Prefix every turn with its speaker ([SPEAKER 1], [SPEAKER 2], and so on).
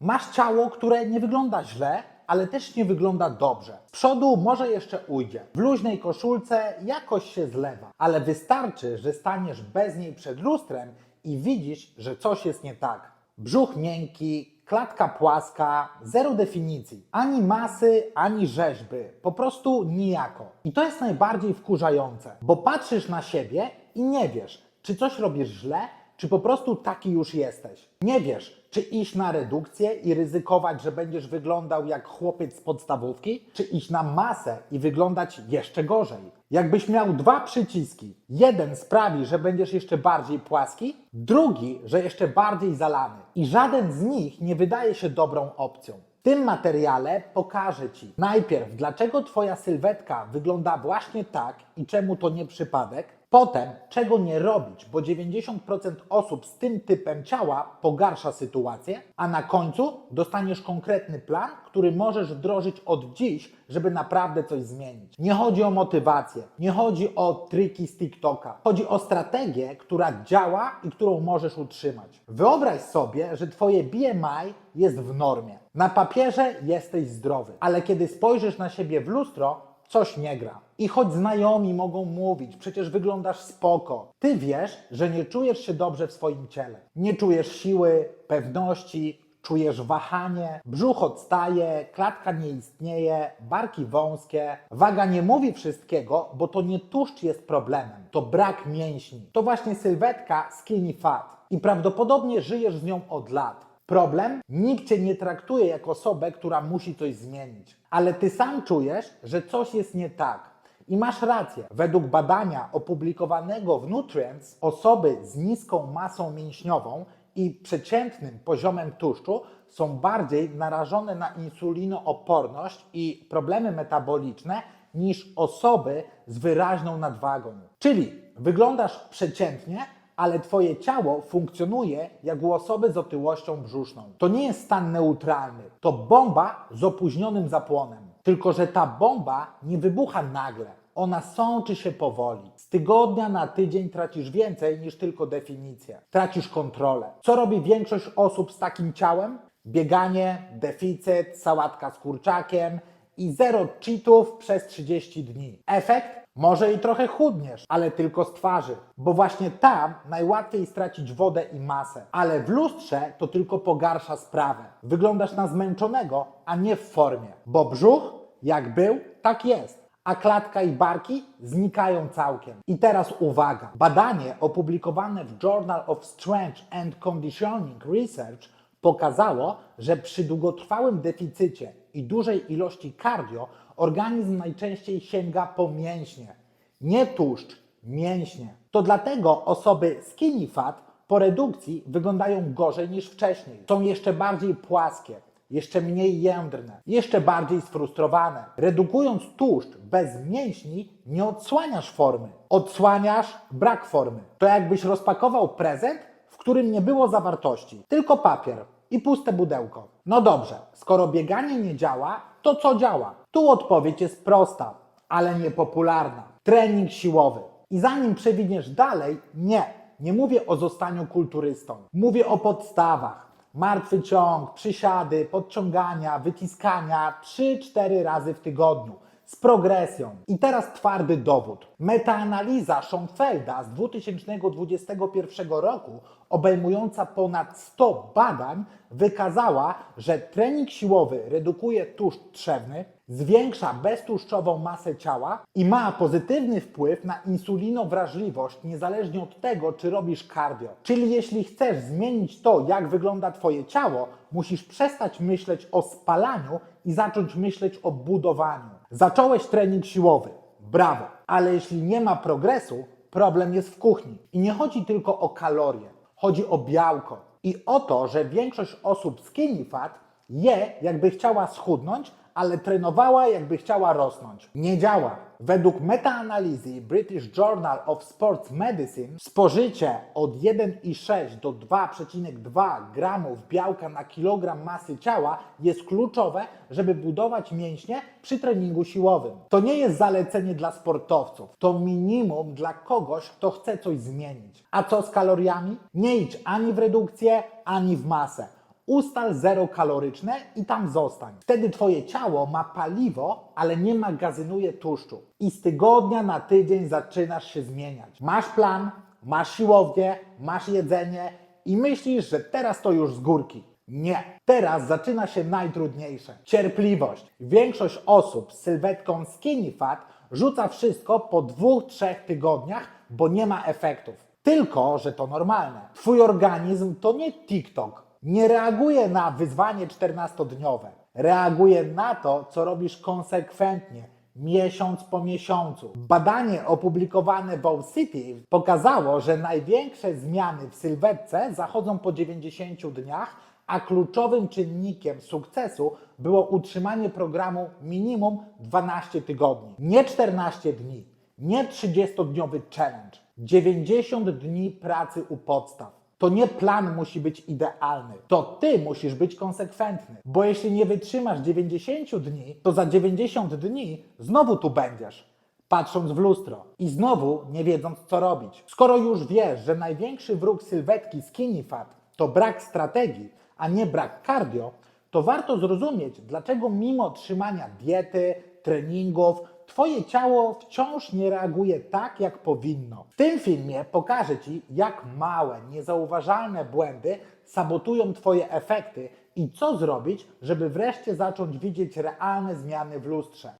[SPEAKER 1] Masz ciało, które nie wygląda źle, ale też nie wygląda dobrze. Z przodu może jeszcze ujdzie. W luźnej koszulce jakoś się zlewa, ale wystarczy, że staniesz bez niej przed lustrem i widzisz, że coś jest nie tak. Brzuch miękki, klatka płaska, zero definicji. Ani masy, ani rzeźby. Po prostu nijako. I to jest najbardziej wkurzające, bo patrzysz na siebie i nie wiesz, czy coś robisz źle, czy po prostu taki już jesteś. Nie wiesz, czy iść na redukcję i ryzykować, że będziesz wyglądał jak chłopiec z podstawówki, czy iść na masę i wyglądać jeszcze gorzej. Jakbyś miał dwa przyciski, jeden sprawi, że będziesz jeszcze bardziej płaski, drugi, że jeszcze bardziej zalany. I żaden z nich nie wydaje się dobrą opcją. W tym materiale pokażę Ci najpierw, dlaczego Twoja sylwetka wygląda właśnie tak i czemu to nie przypadek. Potem, czego nie robić, bo 90% osób z tym typem ciała pogarsza sytuację, a na końcu dostaniesz konkretny plan, który możesz wdrożyć od dziś, żeby naprawdę coś zmienić. Nie chodzi o motywację, nie chodzi o triki z TikToka. Chodzi o strategię, która działa i którą możesz utrzymać. Wyobraź sobie, że Twoje BMI jest w normie. Na papierze jesteś zdrowy, ale kiedy spojrzysz na siebie w lustro, coś nie gra. I choć znajomi mogą mówić, przecież wyglądasz spoko, ty wiesz, że nie czujesz się dobrze w swoim ciele. Nie czujesz siły, pewności, czujesz wahanie, brzuch odstaje, klatka nie istnieje, barki wąskie. Waga nie mówi wszystkiego, bo to nie tłuszcz jest problemem, to brak mięśni. To właśnie sylwetka skinny fat i prawdopodobnie żyjesz z nią od lat. Problem? Nikt cię nie traktuje jako osobę, która musi coś zmienić. Ale ty sam czujesz, że coś jest nie tak. I masz rację. Według badania opublikowanego w Nutrients, osoby z niską masą mięśniową i przeciętnym poziomem tłuszczu są bardziej narażone na insulinooporność i problemy metaboliczne niż osoby z wyraźną nadwagą. Czyli wyglądasz przeciętnie, ale Twoje ciało funkcjonuje jak u osoby z otyłością brzuszną. To nie jest stan neutralny, to bomba z opóźnionym zapłonem. Tylko, że ta bomba nie wybucha nagle. Ona sączy się powoli. Z tygodnia na tydzień tracisz więcej niż tylko definicję. Tracisz kontrolę. Co robi większość osób z takim ciałem? Bieganie, deficyt, sałatka z kurczakiem i zero cheatów przez 30 dni. Efekt? Może i trochę chudniesz, ale tylko z twarzy, bo właśnie tam najłatwiej stracić wodę i masę. Ale w lustrze to tylko pogarsza sprawę. Wyglądasz na zmęczonego, a nie w formie, bo brzuch jak był, tak jest. A klatka i barki znikają całkiem. I teraz uwaga. Badanie opublikowane w Journal of Strength and Conditioning Research pokazało, że przy długotrwałym deficycie i dużej ilości cardio organizm najczęściej sięga po mięśnie. Nie tłuszcz, mięśnie. To dlatego osoby skinny fat po redukcji wyglądają gorzej niż wcześniej. Są jeszcze bardziej płaskie, jeszcze mniej jędrne, jeszcze bardziej sfrustrowane. Redukując tłuszcz bez mięśni, nie odsłaniasz formy. Odsłaniasz brak formy. To jakbyś rozpakował prezent, w którym nie było zawartości, tylko papier i puste pudełko. No dobrze, skoro bieganie nie działa, to co działa? Tu odpowiedź jest prosta, ale niepopularna. Trening siłowy. I zanim przewiniesz dalej, nie, nie mówię o zostaniu kulturystą. Mówię o podstawach. Martwy ciąg, przysiady, podciągania, wyciskania 3-4 razy w tygodniu z progresją. I teraz twardy dowód. Metaanaliza Schoenfelda z 2021 roku, obejmująca ponad 100 badań, wykazała, że trening siłowy redukuje tłuszcz trzewny, zwiększa beztłuszczową masę ciała i ma pozytywny wpływ na insulinowrażliwość, niezależnie od tego, czy robisz cardio. Czyli jeśli chcesz zmienić to, jak wygląda Twoje ciało, musisz przestać myśleć o spalaniu i zacząć myśleć o budowaniu. Zacząłeś trening siłowy. Brawo. Ale jeśli nie ma progresu, problem jest w kuchni. I nie chodzi tylko o kalorie, chodzi o białko. I o to, że większość osób skinny fat je, jakby chciała schudnąć, ale trenowała, jakby chciała rosnąć. Nie działa. Według metaanalizy British Journal of Sports Medicine spożycie od 1,6 do 2,2 gramów białka na kilogram masy ciała jest kluczowe, żeby budować mięśnie przy treningu siłowym. To nie jest zalecenie dla sportowców, to minimum dla kogoś, kto chce coś zmienić. A co z kaloriami? Nie idź ani w redukcję, ani w masę. Ustal zero kaloryczne i tam zostań. Wtedy Twoje ciało ma paliwo, ale nie magazynuje tłuszczu. I z tygodnia na tydzień zaczynasz się zmieniać. Masz plan, masz siłownię, masz jedzenie i myślisz, że teraz to już z górki. Nie. Teraz zaczyna się najtrudniejsze. Cierpliwość. Większość osób z sylwetką skinny fat rzuca wszystko po dwóch, trzech tygodniach, bo nie ma efektów. Tylko, że to normalne. Twój organizm to nie TikTok. Nie reaguje na wyzwanie 14-dniowe. Reaguje na to, co robisz konsekwentnie, miesiąc po miesiącu. Badanie opublikowane w City pokazało, że największe zmiany w sylwetce zachodzą po 90 dniach, a kluczowym czynnikiem sukcesu było utrzymanie programu minimum 12 tygodni. Nie 14 dni, nie 30-dniowy challenge. 90 dni pracy u podstaw. To nie plan musi być idealny, to ty musisz być konsekwentny. Bo jeśli nie wytrzymasz 90 dni, to za 90 dni znowu tu będziesz, patrząc w lustro i znowu nie wiedząc co robić. Skoro już wiesz, że największy wróg sylwetki skinny fat to brak strategii, a nie brak cardio, to warto zrozumieć, dlaczego mimo trzymania diety, treningów, Twoje ciało wciąż nie reaguje tak, jak powinno. W tym filmie pokażę Ci, jak małe, niezauważalne błędy sabotują Twoje efekty i co zrobić, żeby wreszcie zacząć widzieć realne zmiany w lustrze.